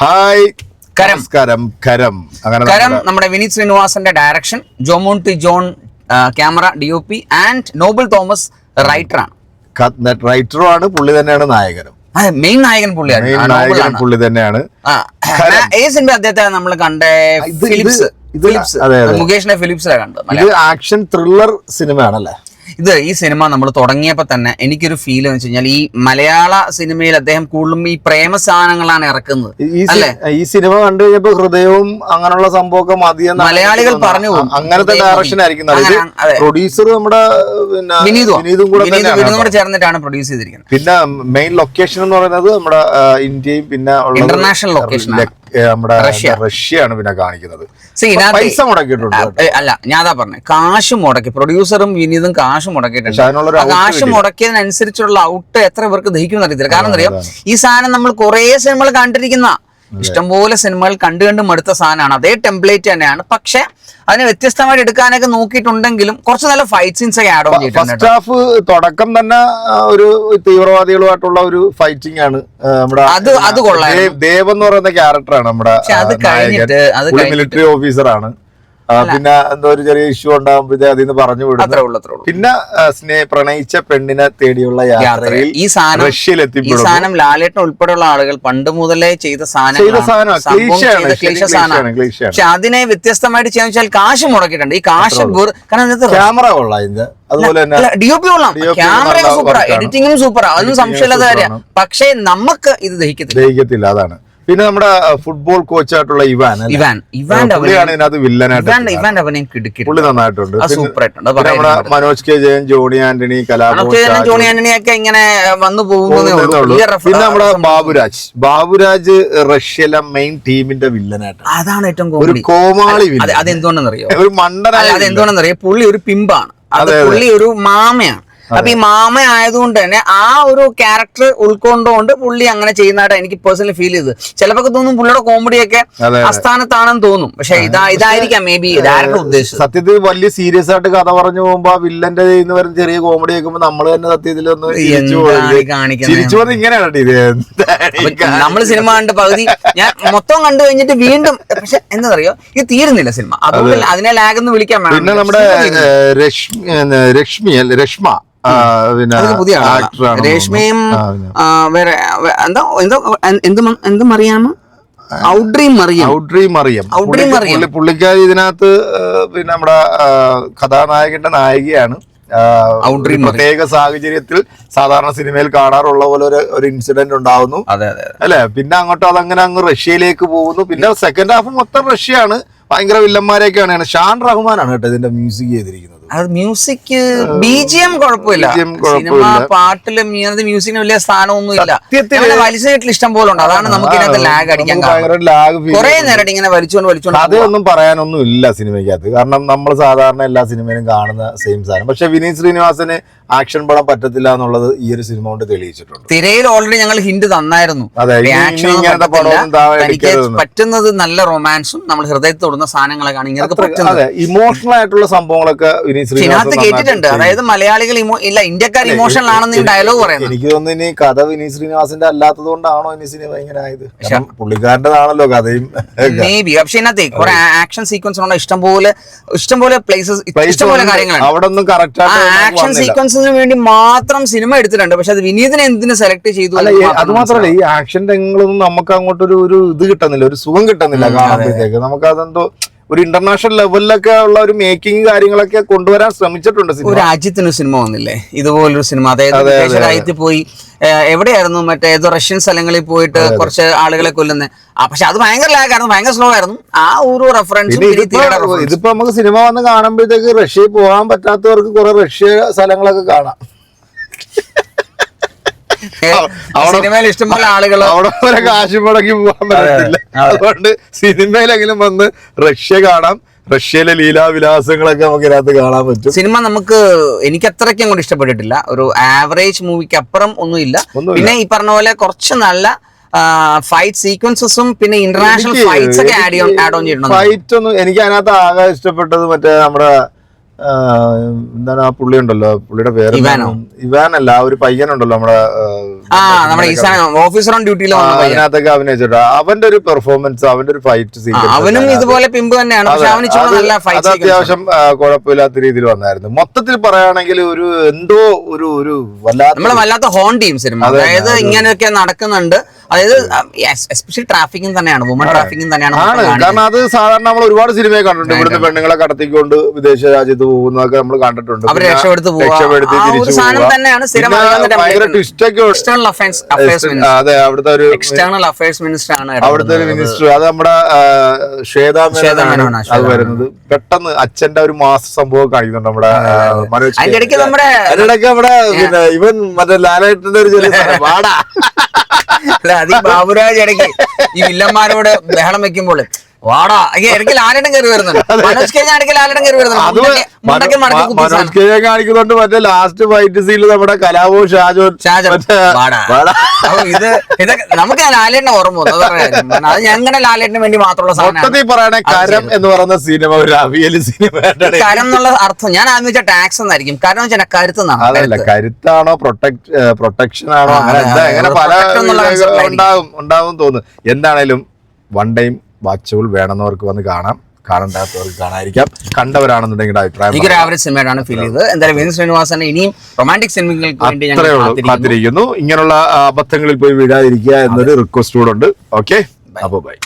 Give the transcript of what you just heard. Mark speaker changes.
Speaker 1: Hi.
Speaker 2: കരം.
Speaker 1: കരം കരം. അങ്ങനെ
Speaker 2: കരം
Speaker 1: നമ്മുടെ-
Speaker 2: വിനീത് ശ്രീനിവാസന്റെ direction Jomon T John camera D O P and Noble Thomas റൈറ്ററാണ് ആണ്.
Speaker 1: ക- ന- റൈറ്ററും ആണ് പുള്ളി തന്നെയാണ് നായകനും.
Speaker 2: മെയിൻ നായകൻ പുള്ളിയാണ്.
Speaker 1: പുള്ളി തന്നെയാണ്.
Speaker 2: ഏത് സിനിമ അദ്ദേഹത്തെ നമ്മൾ കണ്ട ഫിലിപ്സ് ഫിലിപ്സ്
Speaker 1: അതെ.
Speaker 2: ഫിലിപ്സിലാണ് കണ്ടത്
Speaker 1: ആക്ഷൻ ത്രില്ലർ സിനിമയാണല്ലേ?
Speaker 2: ഇത് ഈ സിനിമ നമ്മൾ തുടങ്ങിയപ്പോൾ തന്നെ എനിക്കൊരു ഫീൽ എന്ന് വെച്ച് കഴിഞ്ഞാൽ ഈ മലയാള സിനിമയിൽ അദ്ദേഹം കൂടുതലും ഈ പ്രേമ സാധനങ്ങളാണ് ഇറക്കുന്നത് അല്ലേ?
Speaker 1: ഈ സിനിമ കണ്ടു കഴിഞ്ഞപ്പോൾ ഹൃദയവും അങ്ങനെയുള്ള സംഭവമൊക്കെ മതിയെന്ന്
Speaker 2: മലയാളികൾ പറഞ്ഞു പോകും.
Speaker 1: അങ്ങനത്തെ ഡയറക്ഷൻ. ആയിരിക്കും. പ്രൊഡ്യൂസർ നമ്മുടെ
Speaker 2: വിനീതും
Speaker 1: കൂടെ.
Speaker 2: ചേർന്നിട്ടാണ് പ്രൊഡ്യൂസ് ചെയ്തിരിക്കുന്നത്
Speaker 1: പിന്നെ മെയിൻ ലൊക്കേഷൻ എന്ന് പറയുന്നത് നമ്മുടെ ഇന്ത്യയും പിന്നെ ഇന്റർനാഷണൽ
Speaker 2: International
Speaker 1: നമ്മുടെ
Speaker 2: റഷ്യ.
Speaker 1: റഷ്യയാണ് പിന്നെ കാണിക്കുന്നത്. പൈസ മുടക്കിയിട്ടുണ്ട്
Speaker 2: അല്ല ഞാൻ അതാ പറഞ്ഞേ കാശ് മുടക്കി പ്രൊഡ്യൂസറും വിനീതും കാശ് മുടക്കിയിട്ടുണ്ട്. കാശ് മുടക്കിയതിനനുസരിച്ചുള്ള ഔട്ട് എത്ര പേർക്ക് ദഹിക്കും അറിയത്തില്ല. കാരണം അറിയാം? ഈ സാധനം നമ്മൾ കുറെ സിനിമകൾ കണ്ടിരിക്കുന്ന ഇഷ്ടംപോലെ സിനിമകൾ കണ്ടു കണ്ട് മടുത്ത സാധനമാണ്. അതേ ടെംപ്ലേറ്റ് തന്നെയാണ്. പക്ഷെ അതിന് വ്യത്യസ്തമായിട്ട് എടുക്കാനൊക്കെ നോക്കിയിട്ടുണ്ടെങ്കിലും കുറച്ച് നല്ല ഫൈറ്റ് സീൻസ് ഒക്കെ ആഡ് ഓൺ ചെയ്തിട്ടുണ്ട്
Speaker 1: ഫസ്റ്റ് ഹാഫ് തുടക്കം തന്നെ ഒരു തീവ്രവാദികളുമായിട്ടുള്ള ഒരു ഫൈറ്റിംഗ് ആണ് നമ്മുടെ
Speaker 2: അത് അത് കൊള്ളാം
Speaker 1: ദേവ്- എന്ന് പറയുന്ന ക്യാരക്ടറാണ് നമ്മുടെ
Speaker 2: അത് കഴിഞ്ഞിട്ട് അത്
Speaker 1: മിലിറ്ററി ഓഫീസറാണ് പിന്നെ എന്തോ ഒരു ചെറിയ ഇഷ്യൂ ഉണ്ടാകുമ്പോഴേ അതിൽ നിന്ന് പറഞ്ഞു വിടുന്നു. പിന്നെ സ്നേഹ പ്രണയിച്ച പെണ്ണിനെ തേടിയുള്ള
Speaker 2: യാത്രയിൽ ഈ സാധനം
Speaker 1: റഷ്യയിലെത്തി
Speaker 2: സാധനം ലാലേട്ടൻ ഉൾപ്പെടെയുള്ള ആളുകൾ പണ്ട് മുതലേ ചെയ്ത
Speaker 1: ക്ലീശയാണ്.
Speaker 2: പക്ഷെ അതിനെ വ്യത്യസ്തമായിട്ട് ചെയ്യാന്ന് വെച്ചാൽ കാശ് മുടക്കിയിട്ടുണ്ട്. ഈ കാശ് കാരണം
Speaker 1: ക്യാമറ കൊള്ളാം ഇത് അതുപോലെ തന്നെ
Speaker 2: ഡി ഒ പി കൊള്ളാം.
Speaker 1: DOP
Speaker 2: ക്യാമറ സൂപ്പറാ. എഡിറ്റിംഗും സൂപ്പറാ. അതൊന്നും സംശയമില്ലാത്ത
Speaker 1: കാര്യമാണ്.
Speaker 2: കാര്യം പക്ഷേ നമുക്ക് ഇത് ദഹിക്കത്തില്ല.
Speaker 1: ദഹിക്കത്തില്ല അതാണ്. പിന്നെ നമ്മുടെ ഫുട്ബോൾ കോച്ചായിട്ടുള്ള ഇവാൻ അല്ലേ?
Speaker 2: ഇവാൻ. ഇവാന്റെ ഇവാൻ
Speaker 1: എത്തുന്നത്.
Speaker 2: ഇവാന്റെ അഭിനയം കിടക്കി
Speaker 1: പുള്ളി നന്നായിട്ടുണ്ട്. നമ്മുടെ മനോജ് കെ ജയൻ ജോണി ആന്റണി
Speaker 2: ജോണി ആന്റണി ഒക്കെ ഇങ്ങനെ വന്നു refer-
Speaker 1: പിന്നെ നമ്മുടെ ബാബുരാജ്. ബാബുരാജ് റഷ്യയിലെ മെയിൻ ടീമിന്റെ വില്ലനായിട്ട്
Speaker 2: അതാണ് ഏറ്റവും
Speaker 1: ഒരു കോമാളി
Speaker 2: അതെന്തുകൊണ്ടെന്നറിയോ
Speaker 1: ഒരു മണ്ടനായ
Speaker 2: അതെന്തുകൊണ്ടെന്നറിയോ പുള്ളി ഒരു പിമ്പാണ്. അത്. പുള്ളി ഒരു മാമയാണ്. അപ്പൊ ഈ മാമ ആയതുകൊണ്ട് തന്നെ ആ ഒരു ക്യാരക്ടർ ഉൾക്കൊണ്ടുകൊണ്ട് പുള്ളി അങ്ങനെ ചെയ്യുന്നതായിട്ട് എനിക്ക് പേഴ്സണലി ഫീൽ ചെയ്ത് ചിലപ്പോ തോന്നും പുള്ളിയുടെ കോമഡിയൊക്കെ അസ്ഥാനത്താണെന്ന് തോന്നും. പക്ഷെ ഇതാ ഇതായിരിക്കാം മേ ബി ഡയറക്ടർ ഉദ്ദേശിച്ചത്.
Speaker 1: സത്യത്തിൽ വലിയ സീരിയസ് ആയിട്ട് കഥ പറഞ്ഞു പോകുമ്പോ വില്ലന്റെ നിന്ന് വരുന്ന ചെറിയ കോമഡി കേൾക്കുമ്പോ നമ്മൾ തന്നെ സത്യത്തിൽ ഒന്ന് ചിരിച്ചു പോകുന്നത് ഇങ്ങനെയാണ്
Speaker 2: നമ്മൾ സിനിമ കണ്ട് പകുതി ഞാൻ മൊത്തം കണ്ടു കഴിഞ്ഞിട്ട് വീണ്ടും പക്ഷെ എന്താ പറയുക ഇത് തീരുന്നില്ല സിനിമ അതുകൊണ്ട് അതിനെ ലാഗ് എന്ന് വിളിക്കാൻ
Speaker 1: പിന്നെ നമ്മുടെ രശ്മി രശ്മി രശ്മ. പിന്നെ.
Speaker 2: രേഷ്മയും വേറെ എന്താ എന്തോ എന്ത് എന്ത് മറിയാമോ
Speaker 1: പുള്ളിക്കാരി ഇതിനകത്ത് പിന്നെ നമ്മുടെ കഥാനായകന്റെ നായികയാണ്. പ്രത്യേക സാഹചര്യത്തിൽ സാധാരണ സിനിമയിൽ കാണാറുള്ള പോലെ ഒരു ഒരു ഇൻസിഡന്റ് ഉണ്ടാവുന്നു.
Speaker 2: അതെ അതെ
Speaker 1: അല്ലെ? പിന്നെ അങ്ങോട്ട് അതങ്ങനെ അങ്ങ് റഷ്യയിലേക്ക് പോകുന്നു. പിന്നെ സെക്കൻഡ് ഹാഫ് മൊത്തം റഷ്യയാണ്. ഭയങ്കര വില്ലന്മാരെയൊക്കെയാണ്. ഷാൻ റഹ്മാനാണ് കേട്ടോ ഇതിന്റെ മ്യൂസിക് ചെയ്തിരിക്കുന്നത്.
Speaker 2: അത് മ്യൂസിക് ബി ജി എം കുഴപ്പമില്ല. സിനിമ. പാട്ടിലും മ്യൂസിക്കിന് വലിയ സ്ഥാനമൊന്നും ഇല്ല. സത്യത്തിൽ ഇഷ്ടം പോലെ ഉണ്ട്. അതാണ് നമുക്ക് ഇതിനകത്ത് ലാഗ് അടിക്കാൻ കുറെ നേരം ഇങ്ങനെ വലിച്ചുകൊണ്ട് വലിച്ചുകൊണ്ട്
Speaker 1: അതൊന്നും പറയാനൊന്നും ഇല്ല സിനിമയ്ക്കകത്ത്. കാരണം നമ്മൾ സാധാരണ എല്ലാ സിനിമയിലും കാണുന്ന സെയിം സാധനം. പക്ഷെ വിനീത് ശ്രീനിവാസന് ആക്ഷൻ പടം പറ്റത്തില്ല എന്നുള്ളത് ഈ ഒരു സിനിമ കൊണ്ട് തെളിയിച്ചിട്ടുണ്ട്.
Speaker 2: തിരയിൽ ഓൾറെഡി ഞങ്ങൾ ഹിന്റ് തന്നായിരുന്നു.
Speaker 1: ഇങ്ങനത്തെ.
Speaker 2: പറ്റുന്നത് നല്ല റൊമാൻസും നമ്മൾ ഹൃദയത്തോടുന്ന സാധനങ്ങളൊക്കെ ആണ് ഇങ്ങനെ പറ്റുന്നത്.
Speaker 1: അതെ ഇമോഷണൽ ആയിട്ടുള്ള സംഭവങ്ങളൊക്കെ
Speaker 2: ഇതിനകത്ത് കേട്ടിട്ടുണ്ട്. അതായത് മലയാളികൾ ഇല്ല ഇന്ത്യക്കാർ ഇമോഷണൽ ആണെന്ന് ഡയലോഗ് പറയുന്നത്
Speaker 1: എനിക്ക് തോന്നുന്നു ഇനി കഥ വിനീത് ശ്രീനിവാസിന്റെ അല്ലാത്തത് കൊണ്ടാണോ ഇനി സിനിമ ഇങ്ങനെ ആയത്? പുള്ളിക്കാരന്റെതാണല്ലോ കഥയും.
Speaker 2: മേ ബി പക്ഷെ ഇതിനകത്ത് കുറെ ആക്ഷൻ സീക്വൻസ് ഉണ്ട്. ഇഷ്ടംപോലെ ഇഷ്ടംപോലെ പ്ലേസസ് ഇഷ്ടംപോലെ കാര്യങ്ങളാണ്
Speaker 1: അവിടെ ഒന്നും കറക്റ്റ്
Speaker 2: ആക്ഷൻ സീക്വൻസിന് വേണ്ടി മാത്രം സിനിമ എടുത്തിട്ടുണ്ട്. പക്ഷെ അത് വിനീതിനെ എന്തിനു സെലക്ട് ചെയ്തു
Speaker 1: അത് മാത്രമല്ല ഈ ആക്ഷൻ രംഗങ്ങളൊന്നും നമുക്ക് അങ്ങോട്ടൊരു ഒരു ഇത് കിട്ടുന്നില്ല ഒരു സുഖം കിട്ടുന്നില്ല കാണുമ്പോഴത്തേക്ക്. നമുക്ക് അതെന്തോ ഒരു ഇന്റർനാഷണൽ ലെവലിലൊക്കെ ഉള്ള ഒരു മേക്കിംഗ് കാര്യങ്ങളൊക്കെ കൊണ്ടുവരാൻ ശ്രമിച്ചിട്ടുണ്ട് സിനിമ.
Speaker 2: അജിത്തിന് സിനിമ വന്നില്ലേ? ഇതുപോലൊരു സിനിമ. അതായത് രാജ്യത്ത് പോയി എവിടെയായിരുന്നു? മറ്റേ ഏതോ റഷ്യൻ സ്ഥലങ്ങളിൽ പോയിട്ട് കുറച്ച് ആളുകളെ കൊല്ലുന്നത് പക്ഷെ അത് ഭയങ്കര ലാഗ് ആയിരുന്നു ഭയങ്കര സ്ലോ ആയിരുന്നു. ആ ഒരു റെഫറൻസ്
Speaker 1: ഇതിപ്പോ നമുക്ക് സിനിമ വന്ന് കാണുമ്പോഴത്തേക്ക് റഷ്യയിൽ പോകാൻ പറ്റാത്തവർക്ക് കുറെ റഷ്യ സ്ഥലങ്ങളൊക്കെ കാണാം.
Speaker 2: സിനിമയിൽ ഇഷ്ടംപോലെ ആളുകൾ
Speaker 1: അവിടെ പോലെ കാശ് മുടക്കി പോകാൻ പറ്റത്തില്ല. അതുകൊണ്ട് സിനിമയിലെങ്കിലും വന്ന് റഷ്യ കാണാം. റഷ്യയിലെ ലീലാവിലാസങ്ങളൊക്കെ നമുക്ക് ഇതിനകത്ത് കാണാൻ പറ്റും.
Speaker 2: സിനിമ നമുക്ക് എനിക്ക് അത്രയ്ക്കും അങ്ങോട്ട് ഇഷ്ടപ്പെട്ടിട്ടില്ല. ഒരു ആവറേജ് മൂവിക്ക് അപ്പുറം ഒന്നുമില്ല. പിന്നെ ഈ പറഞ്ഞ പോലെ കുറച്ച് നല്ല ഫൈറ്റ് സീക്വൻസസും പിന്നെ ഇന്റർനാഷണൽ ഫൈറ്റ്സ് ഒക്കെ ആഡ് ആഡ് ഓൺ ചെയ്തിട്ടുണ്ട്
Speaker 1: ഫൈറ്റ് ഒന്നും എനിക്ക് അതിനകത്ത് ആകെ ഇഷ്ടപ്പെട്ടത് മറ്റേ നമ്മുടെ എന്താണ് ആ പുള്ളി ഉണ്ടല്ലോ പുള്ളിയുടെ പേര്
Speaker 2: ഇവാനോ?
Speaker 1: ഇവാനല്ല ആ ഒരു പയ്യനുണ്ടല്ലോ നമ്മുടെ
Speaker 2: ഓഫീസർ ഓൺ ഡ്യൂട്ടിയിൽ
Speaker 1: അതിനകത്തൊക്കെ അഭിനയിച്ചിട്ട് അവന്റെ ഒരു പെർഫോമൻസ് അവന്റെ ഒരു ഫൈറ്റ്
Speaker 2: സീൻ അവനും ഇതുപോലെ പിമ്പ് തന്നെയാണ്.
Speaker 1: അത് അത്യാവശ്യം കുഴപ്പമില്ലാത്ത രീതിയിൽ വന്നായിരുന്നു. മൊത്തത്തിൽ പറയുകയാണെങ്കിൽ ഒരു എന്തോ ഒരു ഒരു വല്ലാത്ത
Speaker 2: വല്ലാത്ത ഹോൺ ടീം സിനിമ. അതായത് ഇങ്ങനെയൊക്കെ നടക്കുന്നുണ്ട്. അതായത് എസ്പെഷ്യലി ട്രാഫിക്കിംഗ് തന്നെയാണ്. വുമൺ ട്രാഫിക്കിംഗ് തന്നെയാണ്
Speaker 1: ആണ്. കാരണം അത് സാധാരണ നമ്മൾ ഒരുപാട് സിനിമയെ കണ്ടിട്ടുണ്ട്. ഇവിടുന്ന് പെണ്ണുങ്ങളെ കടത്തിക്കൊണ്ട് വിദേശ രാജ്യത്ത് പോകുന്നതൊക്കെ നമ്മൾ കണ്ടിട്ടുണ്ട്. അവർ
Speaker 2: രക്ഷപ്പെടുത്തി
Speaker 1: രക്ഷപ്പെടുത്ത് തിരിച്ചു അതെ അവിടുത്തെ ഒരു
Speaker 2: എക്സ്റ്റേണൽ അഫയേഴ്സ് മിനിസ്റ്റർ ആണ്
Speaker 1: അവിടുത്തെ ഒരു. മിനിസ്റ്റർ അത് നമ്മുടെ ശ്വേതാ അത് വരുന്നത്. പെട്ടെന്ന് അച്ഛന്റെ ഒരു മാസ സംഭവം കാണിക്കുന്നുണ്ട് നമ്മുടെ മനോജ് അതിനിടയ്ക്ക്
Speaker 2: നമ്മുടെ
Speaker 1: അതിനിടയ്ക്ക് നമ്മുടെ ഇവൻ മറ്റേ ലാലേട്ടന്റെ ഒരു ചെറിയ പാടാ
Speaker 2: അല്ല, അത് ബാബുരാജ് ഇടയ്ക്ക് ഈ വില്ലന്മാരോട് ബഹളം വെക്കുമ്പോൾ വാടാ. ഇടയ്ക്ക് ലാലേട്ടൻ കയറി വരുന്നുണ്ട്. മനോജ് കെ ഇടയ്ക്ക് ലാലേട്ടൻ കയറി വരുന്നുണ്ട്.
Speaker 1: മനോജ് കെ കാണിക്കുന്നുണ്ട് മറ്റേ ലാസ്റ്റ് ഫൈറ്റ് സീനിൽ നമ്മുടെ കലാപോ ഷാജോൻ
Speaker 2: ഇത് ഇതൊക്കെ നമുക്ക് ലാലേട്ടനെ ഓർമ്മ അത് ഞങ്ങളുടെ ലാലേട്ടന് വേണ്ടി മാത്രമുള്ള
Speaker 1: മൊത്തത്തിൽ പറയണേ കരം എന്ന് പറയുന്ന സിനിമ ഒരു അവിയൽ സിനിമ
Speaker 2: കരം എന്നുള്ള അർത്ഥം ഞാൻ ആദ്യം വെച്ചാൽ ടാക്സ് എന്നായിരിക്കും കാരണം വെച്ചാൽ കരുത്ത്
Speaker 1: അതല്ല കരുത്താണോ പ്രൊട്ടക്ട് പ്രൊട്ടക്ഷൻ ആണോ അങ്ങനെ പല ഇത്. ഉണ്ടാവും ഉണ്ടാവും തോന്നുന്നു. എന്താണേലും വൺ ടൈം വാച്ചബിൾ വേണമെന്നവർക്ക് വന്ന് കാണാം. കാണണ്ടാത്തവർക്ക് കാണാതിരിക്കാം. കണ്ടവരാണെന്നുണ്ടെങ്കിൽ അഭിപ്രായം
Speaker 2: എനിക്കൊരു ആവറേജ് സിനിമയാണ് ഫീൽ ചെയ്തത്. എന്തായാലും വിനു ശ്രീനിവാസൻ ഇനിയും റൊമാന്റിക് സിനിമകൾക്ക് വേണ്ടി ഞങ്ങൾ കാത്തിരിക്കുന്നു.
Speaker 1: ഇങ്ങനെയുള്ള അബദ്ധങ്ങളിൽ പോയി വീഴാതിരിക്കുക എന്നൊരു റിക്വസ്റ്റ് കൂടെ ഉണ്ട്. ഓക്കെ അപ്പൊ ബൈ